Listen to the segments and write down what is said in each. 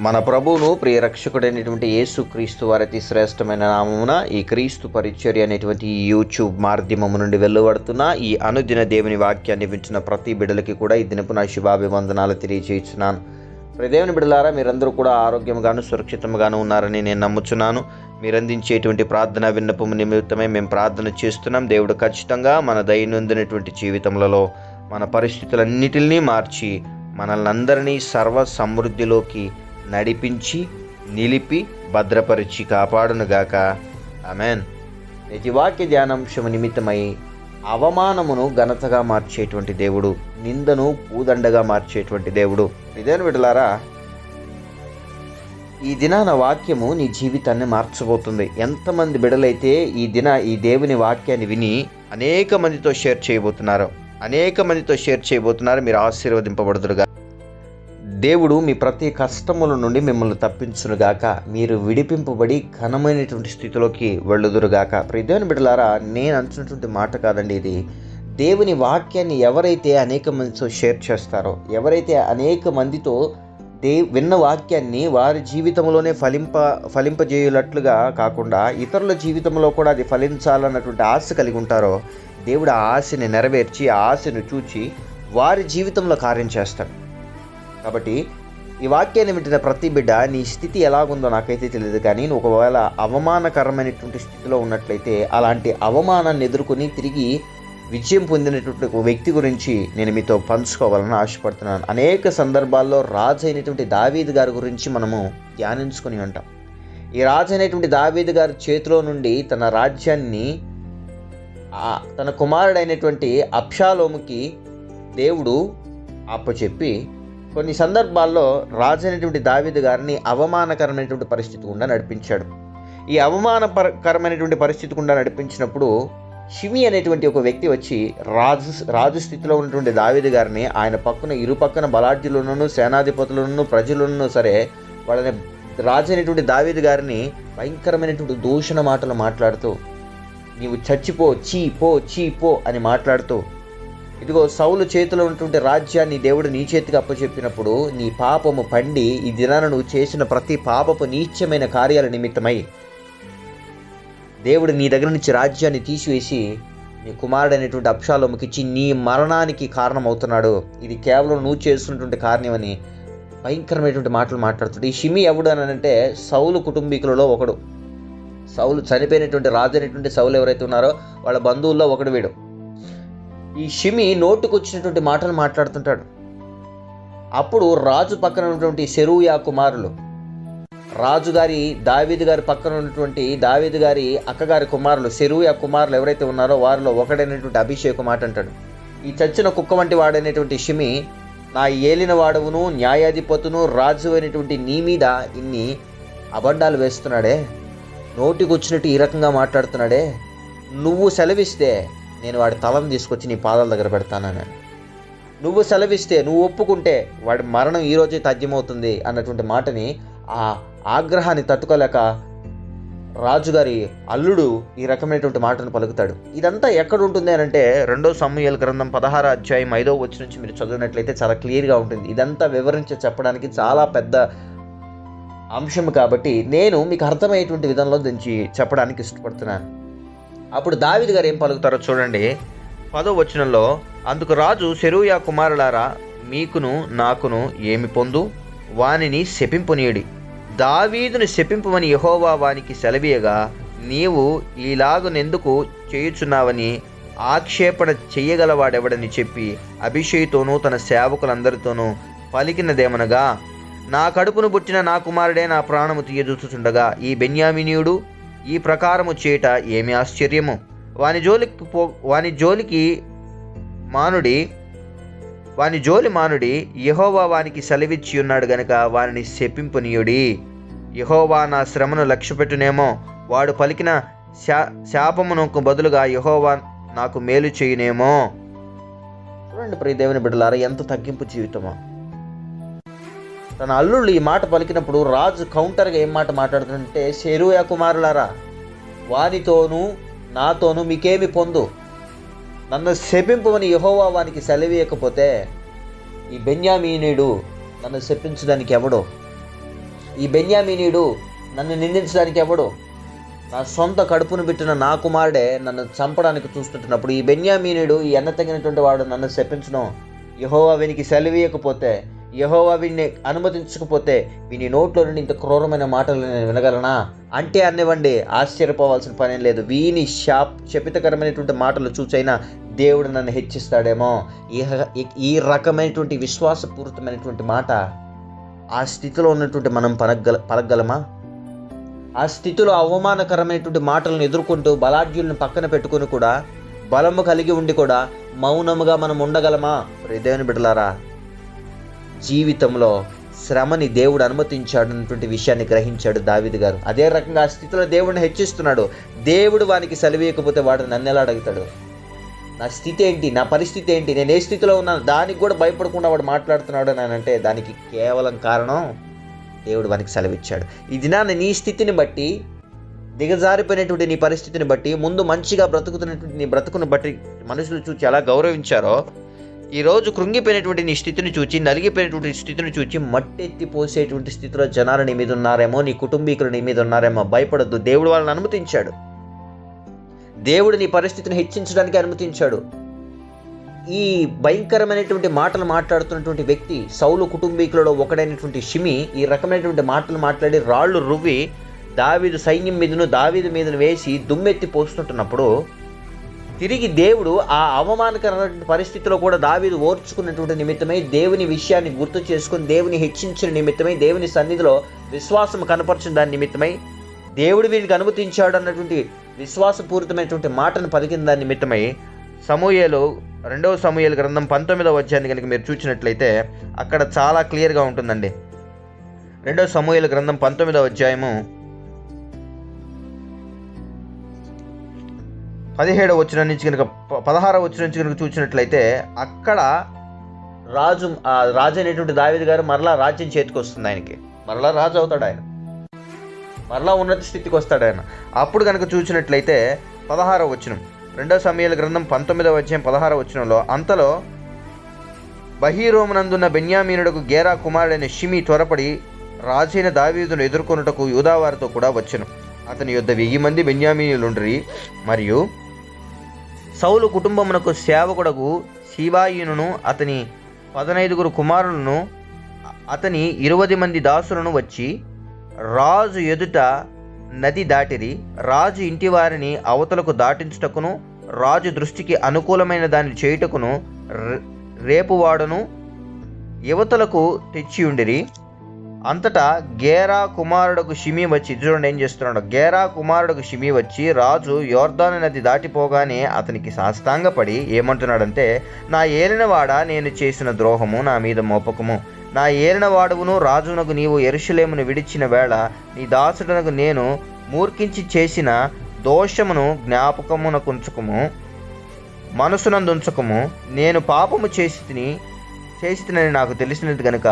మన ప్రభువును ప్రియరక్షకుడైనటువంటి యేసు క్రీస్తు వారి శ్రేష్టమైన నామమున ఈ క్రీస్తు పరిచర్య అనేటువంటి ఈ యూట్యూబ్ మాధ్యమము నుండి వెలువడుతున్న ఈ అనుదిన దేవుని వాక్యాన్ని వింటున్న ప్రతి బిడలకి కూడా ఈ దినపు నా శుభాభివందనాలు తెలియజేస్తున్నాను. ప్రదేవుని దేవుని మీరందరూ కూడా ఆరోగ్యంగాను సురక్షితంగాను ఉన్నారని నేను నమ్ముచున్నాను. మీరు అందించేటువంటి ప్రార్థన విన్నపము నిమిత్తమే మేము ప్రార్థన చేస్తున్నాం. దేవుడు ఖచ్చితంగా మన దైనందినటువంటి జీవితంలో మన పరిస్థితులన్నిటినీ మార్చి మనల్ని అందరినీ సర్వ సమృద్ధిలోకి నడిపించి నిలిపి భద్రపరిచి కాపాడునుగాక. అమెన్ నేటి వాక్య ధ్యానాంశము నిమిత్తమై అవమానమును ఘనతగా మార్చేటువంటి దేవుడు నిందను పూదండగా మార్చేటువంటి దేవుడు. ఇదేను విడలారా ఈ దినాన వాక్యము నీ జీవితాన్ని మార్చబోతుంది. ఎంతమంది బిడలైతే ఈ దిన ఈ దేవుని వాక్యాన్ని విని అనేక మందితో షేర్ చేయబోతున్నారు. అనేక మందితో షేర్ చేయబోతున్నారు. మీరు ఆశీర్వదింపబడుదురుగా దేవుడు మీ ప్రతి కష్టముల నుండి మిమ్మల్ని తప్పించునుగాక మీరు విడిపింపబడి ఘనమైనటువంటి స్థితిలోకి వెళ్ళుదురుగాక. ప్రదేవుని బిడ్డలారా నేను అంటున్నటువంటి మాట కాదండి ఇది. దేవుని వాక్యాన్ని ఎవరైతే అనేక మందితో షేర్ చేస్తారో ఎవరైతే అనేక మందితో దే విన్న వాక్యాన్ని వారి జీవితంలోనే ఫలింప ఫలింపజేయులట్లుగా కాకుండా ఇతరుల జీవితంలో కూడా అది ఫలించాలన్నటువంటి ఆశ కలిగి ఉంటారో దేవుడు ఆ ఆశని నెరవేర్చి ఆ ఆశను చూచి వారి జీవితంలో కార్యం చేస్తాడు. కాబట్టి ఈ వాక్యాన్ని వింటున్న ప్రతి బిడ్డ నీ స్థితి ఎలాగుందో నాకైతే తెలియదు కానీ నువ్వు ఒకవేళ అవమానకరమైనటువంటి స్థితిలో ఉన్నట్లయితే అలాంటి అవమానాన్ని ఎదుర్కొని తిరిగి విజయం పొందినటువంటి ఒక వ్యక్తి గురించి నేను మీతో పంచుకోవాలని ఆశపడుతున్నాను. అనేక సందర్భాల్లో రాజు అయినటువంటి దావీద్ గారి గురించి మనము ధ్యానించుకొని ఉంటాం. ఈ రాజు అయినటువంటి దావీద్ గారి చేతిలో నుండి తన రాజ్యాన్ని తన కుమారుడైనటువంటి అప్షాలోముకి దేవుడు అప్పచెప్పి కొన్ని సందర్భాల్లో రాజు అనేటువంటి దావిదు గారిని అవమానకరమైనటువంటి పరిస్థితి గుండా నడిపించాడు. ఈ అవమానకరమైనటువంటి పరిస్థితి గుండా నడిపించినప్పుడు షిమి అనేటువంటి ఒక వ్యక్తి వచ్చి రాజు రాజు స్థితిలో ఉన్నటువంటి దావీదు గారిని ఆయన పక్కన ఇరుపక్కన బలాఢ్యులను సేనాధిపతులను ప్రజలను సరే వాళ్ళని రాజు అనేటువంటి దావీదు గారిని భయంకరమైనటువంటి దూషణ మాటలు మాట్లాడుతూ నీవు చచ్చిపో చీ పో చీ పో అని మాట్లాడుతూ ఇదిగో సౌలు చేతిలో ఉన్నటువంటి రాజ్యాన్ని దేవుడు నీ చేతికి అప్పచెప్పినప్పుడు నీ పాపము పండి ఈ దినాన నువ్వు చేసిన ప్రతి పాపపు నీచమైన కార్యాల నిమిత్తమై దేవుడు నీ దగ్గర నుంచి రాజ్యాన్ని తీసివేసి నీ కుమారుడు అనేటువంటి ఇచ్చి నీ మరణానికి కారణమవుతున్నాడు. ఇది కేవలం నువ్వు చేస్తున్నటువంటి కారణమని భయంకరమైనటువంటి మాటలు మాట్లాడుతుంది ఈ షిమి ఎవడు అని అంటే సౌలు కుటుంబీకులలో ఒకడు. సౌలు చనిపోయినటువంటి రాజు అయినటువంటి సౌలు ఎవరైతే ఉన్నారో వాళ్ళ బంధువుల్లో ఒకడు వీడు. ఈ షిమి నోటుకొచ్చినటువంటి మాటలు మాట్లాడుతుంటాడు. అప్పుడు రాజు పక్కన ఉన్నటువంటి సెరూయా కుమారులు రాజుగారి దావీదు గారి పక్కన ఉన్నటువంటి దావీదు గారి అక్కగారి కుమారులు సెరూయా కుమారులు ఎవరైతే ఉన్నారో వారిలో ఒకడైనటువంటి అభిషేక్ మాట అంటాడు. ఈ చచ్చిన కుక్క వంటి వాడైనటువంటి షిమి నా ఏలిన వాడవును న్యాయాధిపతును రాజు అయినటువంటి నీ మీద ఇన్ని అబద్ధాలు వేస్తున్నాడే? నోటికొచ్చినట్టు ఈ రకంగా మాట్లాడుతున్నాడే? నువ్వు సెలవిస్తే నేను వాడి తలను తీసుకొచ్చి నీ పాదాల దగ్గర పెడతానని. నువ్వు సెలవిస్తే నువ్వు ఒప్పుకుంటే వాడి మరణం ఈరోజే తథ్యమవుతుంది అన్నటువంటి మాటని ఆ ఆగ్రహాన్ని తట్టుకోలేక రాజుగారి అల్లుడు ఈ రకమైనటువంటి మాటను పలుకుతాడు. ఇదంతా ఎక్కడ ఉంటుంది అని అంటే రెండో సమూహల గ్రంథం పదహార అధ్యాయం ఐదో వచ్చి నుంచి మీరు చదివినట్లయితే చాలా క్లియర్గా ఉంటుంది. ఇదంతా వివరించి చెప్పడానికి చాలా పెద్ద అంశం కాబట్టి నేను మీకు అర్థమయ్యేటువంటి విధంలో దించి చెప్పడానికి ఇష్టపడుతున్నాను. అప్పుడు దావిద్ గారు ఏం పలుకుతారో చూడండి. పదో వచనంలో అందుకు రాజు సెరూయా కుమారులారా మీకును నాకును ఏమి పొందు? వానిని శపింపునీయుడి. దావీదుని శపింపమని యహోవా వానికి సెలవీయగా నీవు ఈలాగునెందుకు చేయుచున్నావని ఆక్షేపణ చెయ్యగలవాడెవడని చెప్పి అభిషేక్తోనూ తన సేవకులందరితోనూ పలికినదేమనగా నా కడుపును పుట్టిన నా కుమారుడే నా ప్రాణము తీయజూచుచుండగా ఈ బెన్యామినీయుడు ఈ ప్రకారము చేయట ఏమి ఆశ్చర్యము? వాని జోలికి పో వాని జోలికి మానుడి వాని జోలి మానుడి యహోవా వానికి సెలవిచ్చి ఉన్నాడు గనుక వానిని శపింపునీయుడి. యహోవా నా శ్రమను లక్ష్యపెట్టునేమో వాడు పలికిన శా శాపమునకు బదులుగా యహోవా నాకు మేలు చేయునేమో. చూడండి ప్రియ దేవుని బిడ్డలారా ఎంత తగ్గింపు జీవితమో. తన అల్లుళ్ళు ఈ మాట పలికినప్పుడు రాజు కౌంటర్గా ఏం మాట మాట్లాడుతుంటే శరూయ కుమారులారా వానితోనూ నాతోనూ మీకేమి పొందు? నన్ను శపింపమని యహోవా వానికి సెలవీయకపోతే ఈ బెన్యామీనుడు నన్ను శపించడానికి ఎవడు ఈ బెన్యామీనీయుడు నన్ను నిందించడానికి ఎవడు నా సొంత కడుపును పెట్టిన నా కుమారుడే నన్ను చంపడానికి చూస్తుంటున్నప్పుడు ఈ బెన్యామీనుడు ఈ ఎన్న తగినటువంటి వాడు నన్ను శపించడం యహోవా వీనికి సెలవీయకపోతే యహోవా వీడిని అనుమతించకపోతే వీని నోట్లో నుండి ఇంత క్రూరమైన మాటలు నేను వినగలనా? అంటే అనివ్వండి ఆశ్చర్యపోవాల్సిన పనేం లేదు. వీని శాప్ శపితకరమైనటువంటి మాటలు చూచైనా దేవుడు నన్ను హెచ్చిస్తాడేమో. ఈ ఈ- రకమైనటువంటి విశ్వాసపూరితమైనటువంటి మాట ఆ స్థితిలో ఉన్నటువంటి మనం పలగల పలగలమా ఆ స్థితిలో అవమానకరమైనటువంటి మాటలను ఎదుర్కొంటూ బలాఢ్యులను పక్కన పెట్టుకొని కూడా బలము కలిగి ఉండి కూడా మౌనముగా మనం ఉండగలమా? దేవుని బిడ్డలారా జీవితంలో శ్రమని దేవుడు అనుమతించాడు అన్నటువంటి విషయాన్ని గ్రహించాడు దావిది గారు. అదే రకంగా ఆ స్థితిలో దేవుడిని హెచ్చిస్తున్నాడు. దేవుడు వానికి సెలవీయకపోతే వాడు నన్ను ఎలా అడుగుతాడు? నా స్థితి ఏంటి? నా పరిస్థితి ఏంటి? నేను ఏ స్థితిలో ఉన్నాను? దానికి కూడా భయపడకుండా వాడు మాట్లాడుతున్నాడు అని అంటే దానికి కేవలం కారణం దేవుడు వానికి సెలవిచ్చాడు. ఈ దినాన్ని నీ స్థితిని బట్టి దిగజారిపోయినటువంటి నీ పరిస్థితిని బట్టి ముందు మంచిగా బ్రతుకుతున్నటువంటి నీ బ్రతుకును బట్టి మనుషులు చూచి ఎలా గౌరవించారో ఈరోజు కృంగిపోయినటువంటి నీ స్థితిని చూచి నలిగిపోయినటువంటి స్థితిని చూచి మట్టెత్తి పోసేటువంటి స్థితిలో జనాలు నీ మీద ఉన్నారేమో నీ కుటుంబీకులు నీ మీద ఉన్నారేమో భయపడద్దు. దేవుడు వాళ్ళని అనుమతించాడు. దేవుడు నీ పరిస్థితిని హెచ్చించడానికి అనుమతించాడు. ఈ భయంకరమైనటువంటి మాటలు మాట్లాడుతున్నటువంటి వ్యక్తి సౌలు కుటుంబీకులలో ఒకడైనటువంటి షిమి ఈ రకమైనటువంటి మాటలు మాట్లాడి రాళ్ళు రువ్వి దావీదు సైన్యం మీదను దావీదు మీదను వేసి దుమ్మెత్తి పోస్తుంటున్నప్పుడు తిరిగి దేవుడు ఆ అవమానకరమైన పరిస్థితిలో కూడా దావీదు ఓర్చుకున్నటువంటి నిమిత్తమై దేవుని విషయాన్ని గుర్తు చేసుకుని దేవుని హెచ్చించిన నిమిత్తమై దేవుని సన్నిధిలో విశ్వాసం కనపరచిన దాని నిమిత్తమై దేవుడు వీరికి అనుమతించాడు అన్నటువంటి విశ్వాసపూరితమైనటువంటి మాటను పలికిన దాని నిమిత్తమై సమూహలు రెండవ సమూయేలు గ్రంథం పంతొమ్మిదవ అధ్యాయాన్ని కనుక మీరు చూసినట్లయితే అక్కడ చాలా క్లియర్గా ఉంటుందండి. రెండవ సమూయేలు గ్రంథం పంతొమ్మిదవ అధ్యాయము పదిహేడవ వచ్చిన నుంచి కనుక పదహారవ వచ్చిన నుంచి కనుక చూసినట్లయితే అక్కడ రాజు ఆ రాజు అనేటువంటి దావిది గారు మరలా రాజ్యం చేతికి వస్తుంది ఆయనకి. మరలా రాజు అవుతాడు ఆయన. మరలా ఉన్నత స్థితికి వస్తాడు ఆయన. అప్పుడు కనుక చూసినట్లయితే పదహారవ వచనం. రెండవ సమయాల గ్రంథం పంతొమ్మిదవ అధ్యాయం పదహారవ వచనంలో అంతలో బహీరోమునందున్న బెన్యామీనుడకు గేరా కుమారుడైన షిమి త్వరపడి రాజైన దావీదును ఎదుర్కొనుటకు యూదావారితో కూడా వచ్చెను. అతని యొద్ద వెయ్యి మంది బెన్యామీనులుండ్రి మరియు సౌలు కుటుంబమునకు సేవకుడకు శివాయును అతని పదనైదుగురు కుమారులను అతని ఇరవది మంది దాసులను వచ్చి రాజు ఎదుట నది దాటిరి రాజు ఇంటి వారిని అవతలకు దాటించుటకును రాజు దృష్టికి అనుకూలమైన దాన్ని చేయుటకును రే- రేపువాడును యువతలకు తెచ్చి ఉండిరి అంతటా గేరా కుమారుడుకు షిమి వచ్చి చూడండి ఏం చేస్తున్నాడు? గేరా కుమారుడుకు షిమి వచ్చి రాజు యోర్దాను నది దాటిపోగానే అతనికి సాష్టాంగపడి ఏమంటున్నాడంటే నా ఏలినవాడ నేను చేసిన ద్రోహము నా మీద మోపకము. నా ఏలినవాడువును రాజునకు నీవు ఎరుషులేమును విడిచిన వేళ నీ దాసుడనకు నేను మూర్ఖించి చేసిన దోషమును జ్ఞాపకమునకుంచుకము మనసునందుంచకము. నేను పాపము చేసి తిని చేసి నాకు తెలిసినది కనుక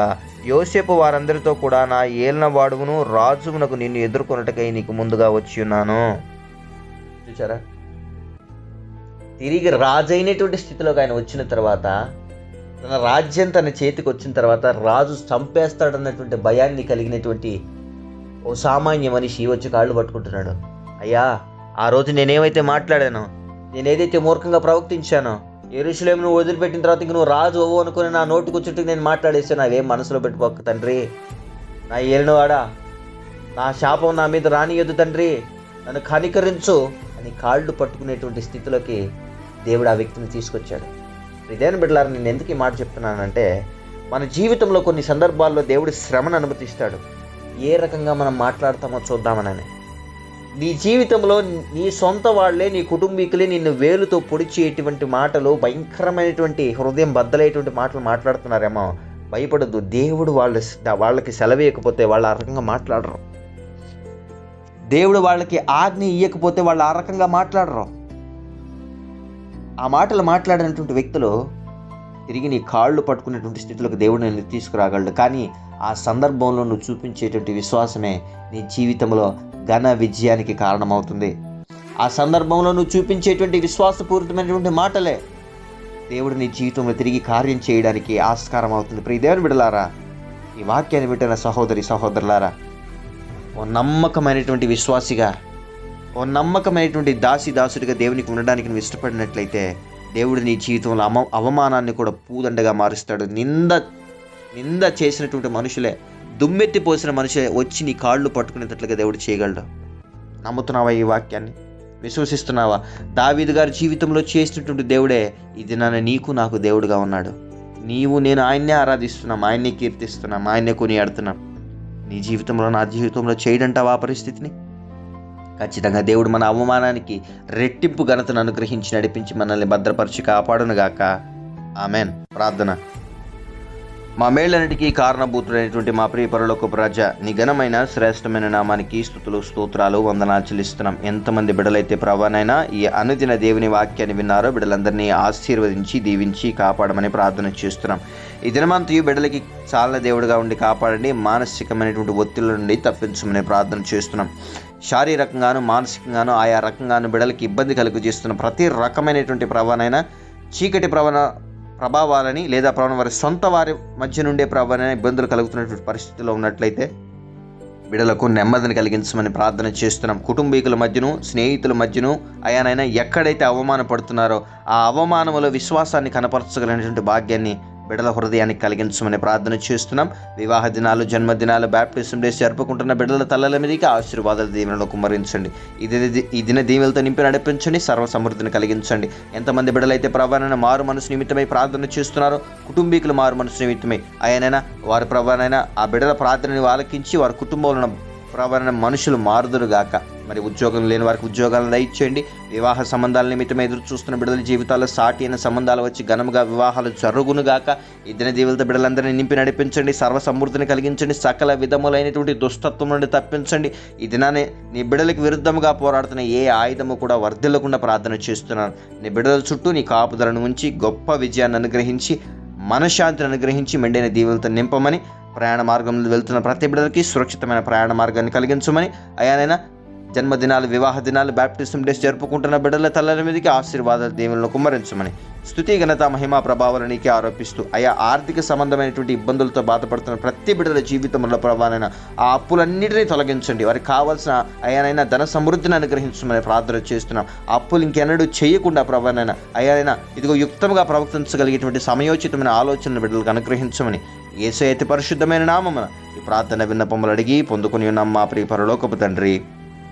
యోసేపు వారందరితో కూడా నా ఏలిన వాడువును రాజువునకు నిన్ను ఎదుర్కొనుటకై నీకు ముందుగా వచ్చి ఉన్నాను. చూచారా తిరిగి రాజైనటువంటి స్థితిలోకి ఆయన వచ్చిన తర్వాత తన రాజ్యం తన చేతికి వచ్చిన తర్వాత రాజు చంపేస్తాడన్నటువంటి భయాన్ని కలిగినటువంటి ఓ సామాన్య మనిషి వచ్చి కాళ్ళు పట్టుకుంటున్నాడు. అయ్యా ఆ రోజు నేనేమైతే మాట్లాడానో నేనేదైతే మూర్ఖంగా ప్రవర్తించానో ఎరుషులేమును వదిలిపెట్టిన తర్వాత ఇంక నువ్వు రాజు అవ్వు అనుకుని నా నోటుకు చుట్టూ నేను మాట్లాడేసాను నావేం మనసులో పెట్టుకోక తండ్రి. నా ఏలినవాడా నా శాపం నా మీద రానియొద్దు తండ్రి. నన్ను కనికరించు అని కాళ్ళు పట్టుకునేటువంటి స్థితిలోకి దేవుడు ఆ వ్యక్తిని తీసుకొచ్చాడు. ఇదేన బిడ్డలారు నేను ఎందుకు ఈ మాట చెప్తున్నానంటే మన జీవితంలో కొన్ని సందర్భాల్లో దేవుడు శ్రమను అనుమతిస్తాడు. ఏ రకంగా మనం మాట్లాడతామో చూద్దామనని. నీ జీవితంలో నీ సొంత వాళ్ళే నీ కుటుంబీకులే నిన్ను వేలుతో పొడిచేటువంటి మాటలు భయంకరమైనటువంటి హృదయం బద్దలయ్యేటువంటి మాటలు మాట్లాడుతున్నారేమో. భయపడద్దు. దేవుడు వాళ్ళు వాళ్ళకి సెలవేయకపోతే వాళ్ళు ఆ రకంగా మాట్లాడరు. దేవుడు వాళ్ళకి ఆజ్ఞ ఇయ్యకపోతే వాళ్ళు ఆ రకంగా మాట్లాడరు. ఆ మాటలు మాట్లాడినటువంటి వ్యక్తులు తిరిగి నీ కాళ్ళు పట్టుకునేటువంటి స్థితిలోకి దేవుడు నేను తీసుకురాగలడు. కానీ ఆ సందర్భంలో నువ్వు చూపించేటువంటి విశ్వాసమే నీ జీవితంలో ఘన విజయానికి కారణమవుతుంది. ఆ సందర్భంలో నువ్వు చూపించేటువంటి విశ్వాసపూరితమైనటువంటి మాటలే దేవుడు నీ జీవితంలో తిరిగి కార్యం చేయడానికి ఆస్కారం అవుతుంది ప్రియ దేవుని బిడలారా ఈ వాక్యాన్ని వింటున్న సహోదరి సహోదరులారా ఓ నమ్మకమైనటువంటి విశ్వాసిగా ఓ నమ్మకమైనటువంటి దాసి దాసుడిగా దేవునికి ఉండడానికి నువ్వు ఇష్టపడినట్లయితే దేవుడు నీ జీవితంలో అమ అవమానాన్ని కూడా పూదండగా మారుస్తాడు. నింద నింద చేసినటువంటి మనుషులే. దుమ్మెత్తి పోసిన మనుషులే వచ్చి నీ కాళ్ళు పట్టుకునేటట్లుగా దేవుడు చేయగలడు. నమ్ముతున్నావా ఈ వాక్యాన్ని? విశ్వసిస్తున్నావా? దావీదు గారి జీవితంలో చేసినటువంటి దేవుడే ఇది నన్ను నీకు నాకు దేవుడుగా ఉన్నాడు. నీవు నేను ఆయన్నే ఆరాధిస్తున్నాం ఆయన్నే కీర్తిస్తున్నాం ఆయన్నే కొనియాడుతున్నాం. నీ జీవితంలో నా జీవితంలో చేయడంటావా ఆ పరిస్థితిని? ఖచ్చితంగా దేవుడు మన అవమానానికి రెట్టింపు ఘనతను అనుగ్రహించి నడిపించి మనల్ని భద్రపరిచి కాపాడునుగాక. ఆమెన్. ప్రార్థన. మా మేళ్ళన్నిటికీ కారణభూతుడైనటువంటి మా ప్రియ పరలోక ప్రజ నిఘనమైన శ్రేష్టమైన నామానికి స్థుతులు స్తోత్రాలు వందనాలు చెల్లిస్తున్నాం. ఎంతమంది బిడలైతే ప్రవాణైనా ఈ అనుదిన దేవుని వాక్యాన్ని విన్నారో బిడ్డలందరినీ ఆశీర్వదించి దీవించి కాపాడమని ప్రార్థన చేస్తున్నాం. ఈ దినమంతయు బిడలకి చాలా దేవుడిగా ఉండి కాపాడండి మానసికమైనటువంటి ఒత్తిళ్ళ నుండి తప్పించమని ప్రార్థన చేస్తున్నాం. శారీరకంగాను మానసికంగాను ఆయా రకంగాను బిడలకి ఇబ్బంది కలుగజేస్తున్న ప్రతి రకమైనటువంటి ప్రభానైనా చీకటి ప్రవణ ప్రభావాలని లేదా ప్రభావం వారి సొంత వారి మధ్య నుండే ప్రభావాలని ఇబ్బందులు కలుగుతున్నటువంటి పరిస్థితిలో ఉన్నట్లయితే బిడలకు నెమ్మదిని కలిగించమని ప్రార్థన చేస్తున్నాం. కుటుంబీకుల మధ్యను స్నేహితుల మధ్యను అయానైనా ఎక్కడైతే అవమానపడుతున్నారో ఆ అవమానములో విశ్వాసాన్ని కనపరచగలిగినటువంటి భాగ్యాన్ని బిడల హృదయానికి కలిగించమని ప్రార్థన చేస్తున్నాం. వివాహ దినాలు జన్మదినాలు బ్యాప్టిజం డేస్ జరుపుకుంటున్న బిడ్డల తల్లల మీదకి ఆశీర్వాదాల దీవెనలు కుమ్మరించండి. ఇది ఈ దిన దీవెలతో నింపి నడిపించండి సర్వ సమృద్ధిని కలిగించండి. ఎంతమంది బిడ్డలైతే ప్రభానైనా మారు మనసు నిమిత్తమై ప్రార్థన చేస్తున్నారో కుటుంబీకులు మారు మనసు నిమిత్తమై ఆయనైనా వారి ప్రభానైనా ఆ బిడ్డల ప్రార్థనని ఆలకించి వారి కుటుంబంలో ఉన్న మనుషులు మారుదురుగాక. మరి ఉద్యోగం లేని వారికి ఉద్యోగాలను దయచేయండి. వివాహ సంబంధాల నిమిత్తం ఎదురు చూస్తున్న బిడ్డల జీవితాల్లో సాటి అయిన సంబంధాలు వచ్చి ఘనముగా వివాహాలు జరుగునుగాక ఈ దిన దీవులతో బిడ్డలందరినీ నింపి నడిపించండి. సర్వ సమృద్ధిని కలిగించండి. సకల విధములైనటువంటి దుస్తత్వం నుండి తప్పించండి. ఈ దినాన్ని నీ బిడ్డలకు విరుద్ధముగా పోరాడుతున్న ఏ ఆయుధము కూడా వర్ధిల్లకుండా ప్రార్థన చేస్తున్నాను. నీ బిడ్డల చుట్టూ నీ కాపుదలను ఉంచి గొప్ప విజయాన్ని అనుగ్రహించి మనశ్శాంతిని అనుగ్రహించి మెండైన దీవులతో నింపమని ప్రయాణ మార్గంలో వెళ్తున్న ప్రతి బిడ్డలకి సురక్షితమైన ప్రయాణ మార్గాన్ని కలిగించమని. అయానైనా జన్మదినాలు వివాహ దినాలు బ్యాప్టిజం డేస్ జరుపుకుంటున్న బిడ్డల తల్లల మీదకి ఆశీర్వాదాలు దీవులను కుమ్మరించమని స్థుతి ఘనత మహిమా ప్రభావాలు నీకే ఆరోపిస్తూ ఆయా ఆర్థిక సంబంధమైనటువంటి ఇబ్బందులతో బాధపడుతున్న ప్రతి బిడ్డల జీవితంలో ప్రభావైన ఆ అప్పులన్నింటినీ తొలగించండి. వారికి కావాల్సిన అయానైనా ధన సమృద్ధిని అనుగ్రహించమని ప్రార్థన చేస్తున్నాం. ఆ అప్పులు ఇంకెన్నడూ చేయకుండా ప్రభావైనా అయానైనా ఇదిగో యుక్తంగా ప్రవర్తించగలిగేటువంటి సమయోచితమైన ఆలోచనలు బిడ్డలకు అనుగ్రహించమని ఏసైతే పరిశుద్ధమైన నామమున ఈ ప్రార్థన విన్నపములు అడిగి పొందుకుని ఉన్నాం మా ప్రియ పరలోకపు తండ్రి.